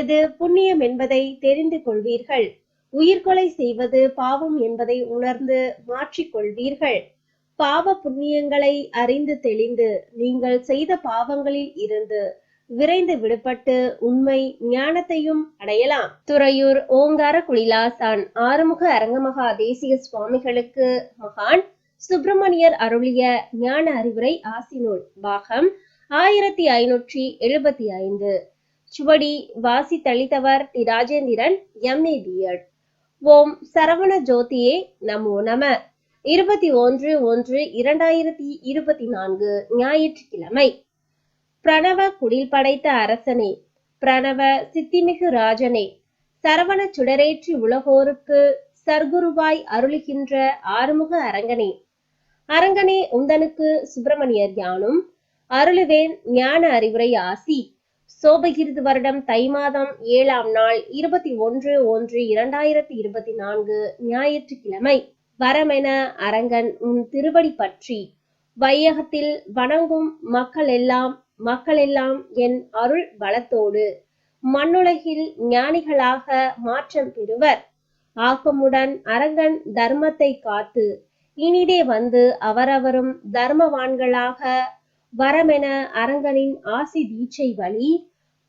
எது புண்ணியம் என்பதை தெரிந்து கொள்வீர்கள். உயிர்கொலை செய்வது பாவம் என்பதை உணர்ந்து மாற்றிக்கொள்வீர்கள். பாவ புண்ணியங்களை அறிந்து தெளிந்து நீங்கள் செய்த பாவங்களில் இருந்து விரைந்து விடுபட்டு உண்மை ஞானத்தையும் அடையலாம். துறையூர் ஓங்கார குளிலாசான் ஆறுமுக அரங்கமகா தேசிய சுவாமிகளுக்கு மகான் சுப்பிரமணியர் அருளிய ஞான அறிவுரை ஆசினூல் பாகம் ஆயிரத்தி ஐநூற்றி எழுபத்தி ஐந்து. சுவடி வாசி தளித்தவர் டி ராஜேந்திரன் எம்ஏ பிஎட் ஓம் சரவண ஜோதியே நமோ நம. இருபத்தி ஒன்று ஒன்று இரண்டாயிரத்தி இருபத்தி நான்கு ஞாயிற்றுக்கிழமை. பிரணவ குடில் படைத்த அரசனே பிரணவ சித்திமிகு ராஜனே சரவண சுடரேற்றி உலகோருக்கு சர்க்குருவாய் அருளுகின்ற ஆறுமுக அரங்கனே. அரங்கனே உந்தனுக்கு சுப்பிரமணியர் யானும் அருளுவேன் ஞான அறிவுரை ஆசி. சோபகிருது வருடம் தை மாதம் ஏழாம் நாள் இருபத்தி ஒன்று ஒன்று இரண்டாயிரத்தி இருபத்தி நான்கு ஞாயிற்றுக்கிழமை. வரமென அரங்கன் உன் திருவடி பற்றி வையகத்தில் வணங்கும் மக்கள் எல்லாம் மக்களெல்லாம் என் அருள் பலத்தோடு மண்ணுலகில் ஞானிகளாக மாற்றம் பெறுவர். ஆக்கமுடன் அரங்கன் தர்மத்தை காத்து இனிடே வந்து அவரவரும் தர்மவான்களாக வரமென அரங்கனின் ஆசி தீட்சை வழி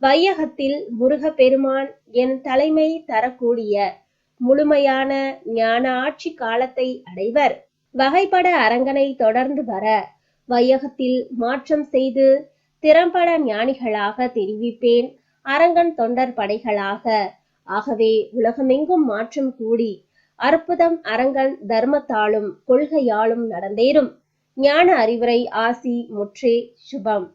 வையகத்தில் முருகப்பெருமான் என் தலைமை தரக்கூடிய முழுமையான ஞான ஆட்சி காலத்தை அடைவர். வகைப்பட அரங்கனை தொடர்ந்து வர வையகத்தில் மாற்றம் செய்து திறம்பட ஞானிகளாக தெரிவிப்பேன். அரங்கன் தொண்டர் படைகளாக. ஆகவே உலகமெங்கும் மாற்றம் கூடி அற்புதம் அரங்கன் தர்மத்தாலும் கொள்கையாலும் நடந்தேறும். ஞான அறிவுரை ஆசி முற்றே சுபம்.